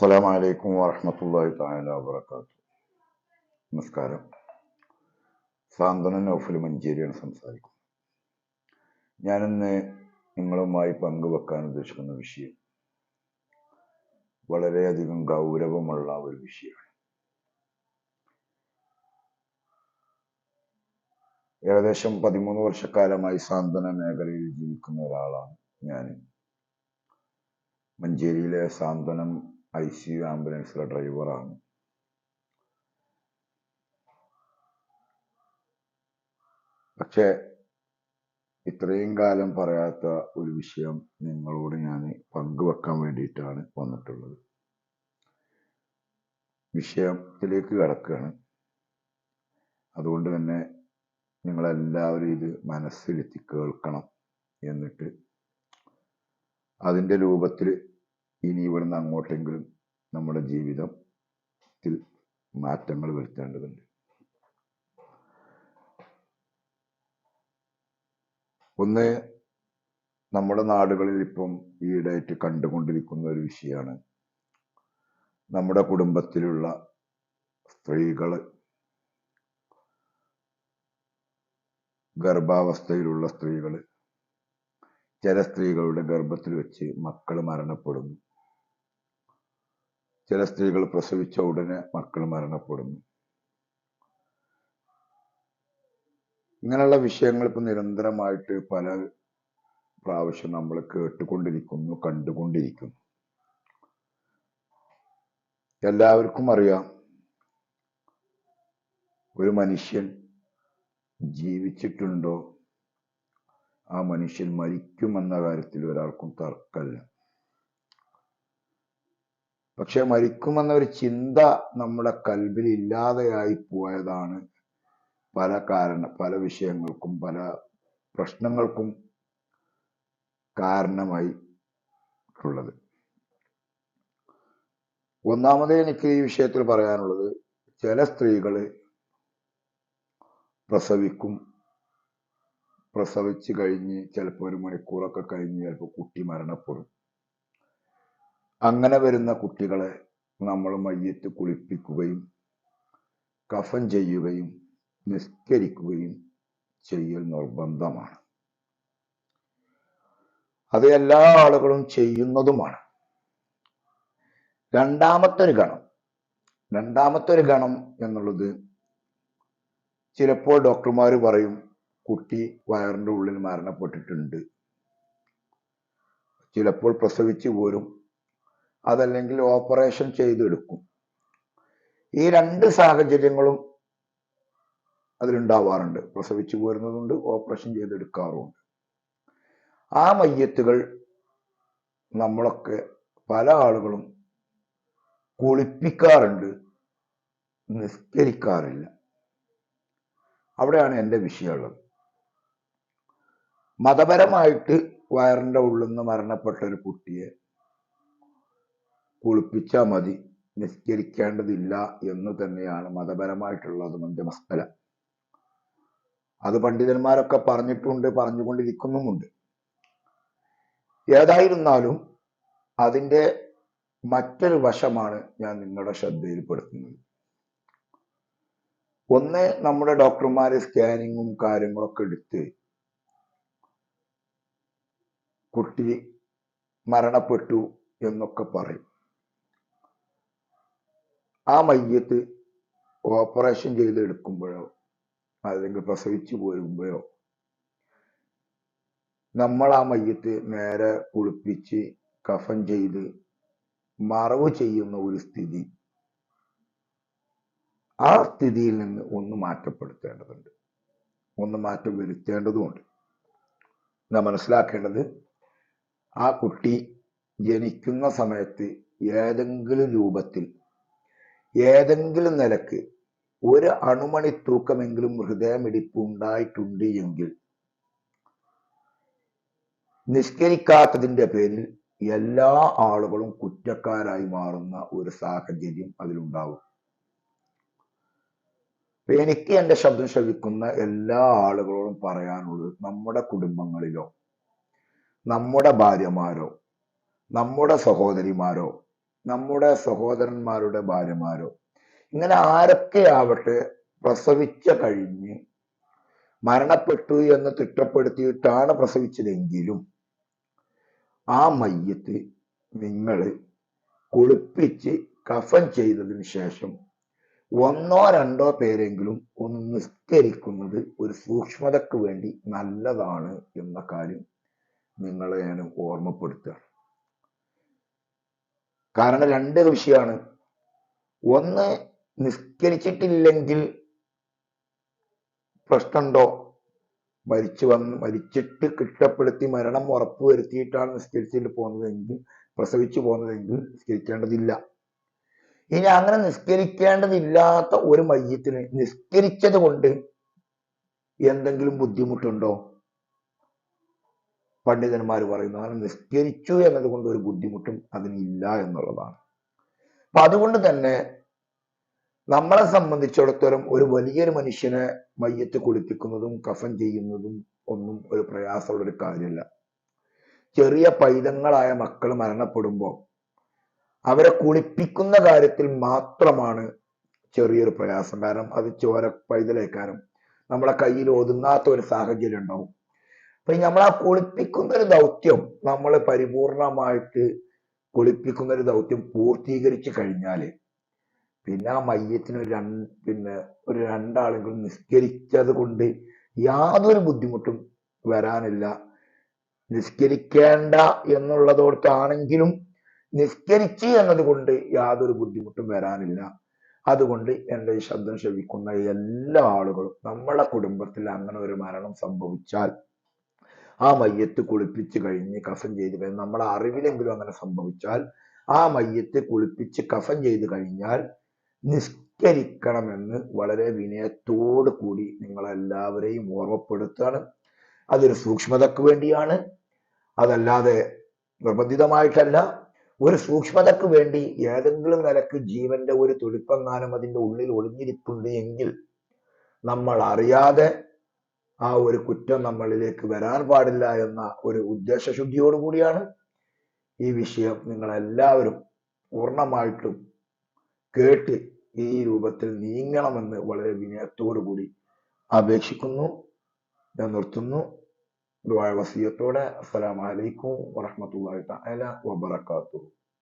അസ്സലാമു വലൈക്കും വാഹമത്തല്ലാഹി താല വബറകാതുഹു. നമസ്കാരം. സാന്ത്വന നൗഫൽ മഞ്ചേരിയാണ് സംസാരിക്കുന്നത്. ഞാനിന്ന് നിങ്ങളുമായി പങ്കുവെക്കാൻ ഉദ്ദേശിക്കുന്ന വിഷയം വളരെയധികം ഗൗരവമുള്ള ഒരു വിഷയമാണ്. ഏകദേശം പതിമൂന്ന് വർഷക്കാലമായി സാന്ത്വന മേഖലയിൽ ജീവിക്കുന്ന ഒരാളാണ് ഞാൻ മഞ്ചേരിയിലെ സാന്ത്വനം ഐ സി യു ആംബുലൻസിലെ ഡ്രൈവറാണ് പക്ഷെ ഇത്രയും കാലം പറയാത്ത ഒരു വിഷയം നിങ്ങളോട് ഞാൻ പങ്കുവെക്കാൻ വേണ്ടിയിട്ടാണ് വന്നിട്ടുള്ളത്. വിഷയത്തിലേക്ക് കിടക്കുകയാണ്. അതുകൊണ്ട് തന്നെ നിങ്ങളെല്ലാവരും ഇത് മനസ്സിലെത്തി കേൾക്കണം എന്നിട്ട് അതിന്റെ രൂപത്തിൽ ഇനി ഇവിടുന്ന് അങ്ങോട്ടെങ്കിലും നമ്മുടെ ജീവിതത്തിൽ മാറ്റങ്ങൾ വരുത്തേണ്ടതുണ്ട്. ഒന്ന് നമ്മുടെ നാടുകളിൽ ഇപ്പം ഈയിടെയായിട്ട് കണ്ടുകൊണ്ടിരിക്കുന്ന ഒരു വിഷയമാണ്. നമ്മുടെ കുടുംബത്തിലുള്ള സ്ത്രീകൾ ഗർഭാവസ്ഥയിലുള്ള സ്ത്രീകൾ ചില സ്ത്രീകളുടെ ഗർഭത്തിൽ വെച്ച് മക്കൾ മരണപ്പെടുന്നു. ചില സ്ത്രീകൾ പ്രസവിച്ച ഉടനെ മക്കൾ മരണപ്പെടുന്നു. ഇങ്ങനെയുള്ള വിഷയങ്ങൾ ഇപ്പൊ നിരന്തരമായിട്ട് പല പ്രാവശ്യം നമ്മൾ കേട്ടുകൊണ്ടിരിക്കുന്നു കണ്ടുകൊണ്ടിരിക്കുന്നു. എല്ലാവർക്കും അറിയാം ഒരു മനുഷ്യൻ ജീവിച്ചിട്ടുണ്ടോ? ആ മനുഷ്യൻ മരിക്കുമെന്ന കാര്യത്തിൽ ഒരാൾക്കും തർക്കമല്ല. പക്ഷെ മരിക്കുമെന്ന ഒരു ചിന്ത നമ്മുടെ കൽവിൽ ഇല്ലാതെയായി പോയതാണ് പല കാരണ പല വിഷയങ്ങൾക്കും പല പ്രശ്നങ്ങൾക്കും കാരണമായി ഉള്ളത് ഒന്നാമത് എനിക്ക് ഈ വിഷയത്തിൽ പറയാനുള്ളത് ചില സ്ത്രീകൾ പ്രസവിക്കും പ്രസവിച്ച് കഴിഞ്ഞ് ചിലപ്പോൾ ഒരു മണിക്കൂറൊക്കെ കഴിഞ്ഞ് ചിലപ്പോൾ കുട്ടി മരണപ്പെടും. അങ്ങനെ വരുന്ന കുട്ടികളെ നമ്മൾ മയ്യത്ത് കുളിപ്പിക്കുകയും കഫൻ ചെയ്യുകയും നിസ്കരിക്കുകയും ചെയ്യൽ നിർബന്ധമാണ്. അത് എല്ലാ ആളുകളും ചെയ്യുന്നതുമാണ്. രണ്ടാമത്തെ ഒരു ഗണം രണ്ടാമത്തെ ഒരു ഗണം എന്നുള്ളത് ചിലപ്പോൾ ഡോക്ടർമാർ പറയും കുട്ടി വയറിന്റെ ഉള്ളിൽ മരണപ്പെട്ടിട്ടുണ്ട്. ചിലപ്പോൾ പ്രസവിച്ചു പോരും. അതല്ലെങ്കിൽ ഓപ്പറേഷൻ ചെയ്തെടുക്കും. ഈ രണ്ട് സാഹചര്യങ്ങളും അതിലുണ്ടാവാറുണ്ട്. പ്രസവിച്ചു പോരുന്നതുണ്ട് ഓപ്പറേഷൻ ചെയ്തെടുക്കാറുമുണ്ട്. ആ മയ്യത്തുകൾ നമ്മളൊക്കെ പല ആളുകളും കുളിപ്പിക്കാറുണ്ട് നിസ്കരിക്കാറില്ല. അവിടെയാണ് എന്റെ വിഷയമുള്ളത്. മതപരമായിട്ട് വയറിന്റെ ഉള്ളിൽ നിന്ന് മരണപ്പെട്ട ഒരു കുട്ടിയെ കുളിപ്പിച്ചാൽ മതി. നിസ്കരിക്കേണ്ടതില്ല എന്ന് തന്നെയാണ് മതപരമായിട്ടുള്ളത് എന്റെ മസ്തല അത് പണ്ഡിതന്മാരൊക്കെ പറഞ്ഞിട്ടുണ്ട് പറഞ്ഞുകൊണ്ടിരിക്കുന്നുമുണ്ട്. ഏതായിരുന്നാലും അതിന്റെ മറ്റൊരു വശമാണ് ഞാൻ നിങ്ങളുടെ ശ്രദ്ധയിൽപ്പെടുത്തുന്നത്. ഒന്ന് നമ്മുടെ ഡോക്ടർമാര് സ്കാനിങ്ങും കാര്യങ്ങളൊക്കെ എടുത്ത് കുട്ടി മരണപ്പെട്ടു എന്നൊക്കെ പറയും. ആ മയ്യത്ത് ഓപ്പറേഷൻ ചെയ്ത് എടുക്കുമ്പോഴോ അല്ലെങ്കിൽ പ്രസവിച്ചു പോരുമ്പോഴോ നമ്മൾ ആ മയ്യത്ത് നേരെ കുളിപ്പിച്ച് കഫൻ ചെയ്ത് മറവ് ചെയ്യുന്ന ഒരു സ്ഥിതി ആ സ്ഥിതിയിൽ നിന്ന് ഒന്ന് മാറ്റപ്പെടുത്തേണ്ടതുണ്ട്. ഒന്ന് മാറ്റം വരുത്തേണ്ടതുമുണ്ട്. നാം മനസ്സിലാക്കേണ്ടത്? ആ കുട്ടി ജനിക്കുന്ന സമയത്ത് ഏതെങ്കിലും രൂപത്തിൽ ഏതെങ്കിലും നിലയ്ക്ക് ഒരു അണുമണി തൂക്കമെങ്കിലും ഹൃദയമിടിപ്പ് ഉണ്ടായിട്ടുണ്ട് എങ്കിൽ നിഷ്കരിക്കാത്തതിന്റെ പേരിൽ എല്ലാ ആളുകളും കുറ്റക്കാരായി മാറുന്ന ഒരു സാഹചര്യം അതിലുണ്ടാവും. എനിക്ക് എന്റെ ശബ്ദം ശ്രവിക്കുന്ന എല്ലാ ആളുകളോടും പറയാനുള്ളത് നമ്മുടെ കുടുംബങ്ങളിലോ നമ്മുടെ ഭാര്യമാരോ നമ്മുടെ സഹോദരിമാരോ നമ്മുടെ സഹോദരന്മാരുടെ ഭാര്യമാരോ. ഇങ്ങനെ ആരൊക്കെ ആവട്ടെ പ്രസവിച്ച കഴിഞ്ഞ് മരണപ്പെട്ടു എന്ന് തിട്ടപ്പെടുത്തിയിട്ടാണ് പ്രസവിച്ചതെങ്കിലും ആ മയ്യത്ത് നിങ്ങൾ കുളിപ്പിച്ച് കഫൻ ചെയ്തതിന് ശേഷം ഒന്നോ രണ്ടോ പേരെങ്കിലും ഒന്ന് നിസ്കരിക്കുന്നത് ഒരു സൂക്ഷ്മതക്ക് വേണ്ടി നല്ലതാണ് എന്ന കാര്യം നിങ്ങളെ ഞാൻ ഓർമ്മപ്പെടുത്തുകയാണ്. കാരണം രണ്ട് വിഷയമാണ്. ഒന്ന് നിസ്കരിച്ചിട്ടില്ലെങ്കിൽ പ്രശ്നമുണ്ടോ? മരിച്ചു വന്ന് മരിച്ചിട്ട് കിട്ടപ്പെടുത്തി മരണം ഉറപ്പുവരുത്തിയിട്ടാണ് നിസ്കരിച്ചിട്ട് പോകുന്നതെങ്കിൽ പ്രസവിച്ചു പോകുന്നതെങ്കിൽ നിസ്കരിക്കേണ്ടതില്ല. ഇനി അങ്ങനെ നിസ്കരിക്കേണ്ടതില്ലാത്ത ഒരു മയ്യത്തിന് നിസ്കരിച്ചത് കൊണ്ട് എന്തെങ്കിലും ബുദ്ധിമുട്ടുണ്ടോ? പണ്ഡിതന്മാർ പറയുന്നു അങ്ങനെ നിസ്കരിച്ചു എന്നതുകൊണ്ട് ഒരു ബുദ്ധിമുട്ടും അതിനില്ല എന്നുള്ളതാണ്. അപ്പൊ അതുകൊണ്ട് തന്നെ നമ്മളെ സംബന്ധിച്ചിടത്തോളം ഒരു വലിയൊരു മനുഷ്യനെ മയ്യത്ത് കുളിപ്പിക്കുന്നതും കഫൻ ചെയ്യുന്നതും ഒന്നും ഒരു പ്രയാസമുള്ള ഒരു കാര്യമല്ല. ചെറിയ പൈതങ്ങളായ മക്കൾ മരണപ്പെടുമ്പോൾ അവരെ കുളിപ്പിക്കുന്ന കാര്യത്തിൽ മാത്രമാണ് ചെറിയൊരു പ്രയാസം. കാരണം അത് ചോര പൈതലേക്കാരും നമ്മളെ കയ്യിൽ ഒതുങ്ങാത്ത ഒരു സാഹചര്യം ഉണ്ടാവും. അപ്പൊ നമ്മൾ ആ കുളിപ്പിക്കുന്ന ഒരു ദൗത്യം നമ്മൾ പരിപൂർണമായിട്ട് കുളിപ്പിക്കുന്ന ഒരു ദൗത്യം പൂർത്തീകരിച്ചു കഴിഞ്ഞാൽ പിന്നെ ആ മയ്യത്തിന് ഒരു രണ്ട് പിന്നെ ഒരു രണ്ടാളെങ്കിലും നിസ്കരിച്ചത് കൊണ്ട് യാതൊരു ബുദ്ധിമുട്ടും വരാനില്ല. നിസ്കരിക്കേണ്ട എന്നുള്ളതോടത്താണെങ്കിലും നിസ്കരിച്ച് എന്നതുകൊണ്ട് യാതൊരു ബുദ്ധിമുട്ടും വരാനില്ല. അതുകൊണ്ട് എന്റെ ശബ്ദം ശ്രവിക്കുന്ന എല്ലാ ആളുകളും നമ്മളെ കുടുംബത്തിൽ അങ്ങനെ ഒരു മരണം സംഭവിച്ചാൽ ആ മയ്യത്ത് കുളിപ്പിച്ച് കഴിഞ്ഞ് കഫൻ ചെയ്ത് കഴിഞ്ഞ് നമ്മളെ അറിവിലെങ്കിലും അങ്ങനെ സംഭവിച്ചാൽ ആ മയ്യത്ത് കുളിപ്പിച്ച് കഫൻ ചെയ്ത് കഴിഞ്ഞാൽ നിസ്കരിക്കണമെന്ന് വളരെ വിനയത്തോടു കൂടി നിങ്ങളെല്ലാവരെയും ഓർമ്മപ്പെടുത്തുകയാണ് അതൊരു സൂക്ഷ്മതക്ക് വേണ്ടിയാണ്. അതല്ലാതെ നിർബന്ധിതമായിട്ടല്ല. ഒരു സൂക്ഷ്മതക്ക് വേണ്ടി ഏതെങ്കിലും നിലയ്ക്ക് ജീവന്റെ ഒരു തുടിപ്പെങ്ങാനും അതിന്റെ ഉള്ളിൽ ഒളിഞ്ഞിരിപ്പുണ്ട് എങ്കിൽ നമ്മൾ അറിയാതെ ആ ഒരു കുറ്റം നമ്മളിലേക്ക് വരാൻ പാടില്ല എന്ന ഒരു ഉദ്ദേശശുദ്ധിയോടുകൂടിയാണ് ഈ വിഷയം. നിങ്ങളെല്ലാവരും പൂർണമായിട്ടും കേട്ട് ഈ രൂപത്തിൽ നീങ്ങണമെന്ന് വളരെ വിനയത്തോടു കൂടി അപേക്ഷിക്കുന്നു. ഞാൻ നിർത്തുന്നു. ദുആ വസിയത്തോടെ. അസ്സലാമു അലൈക്കും വറഹ്മത്തുള്ളാഹി തആല വബറകാതുഹു.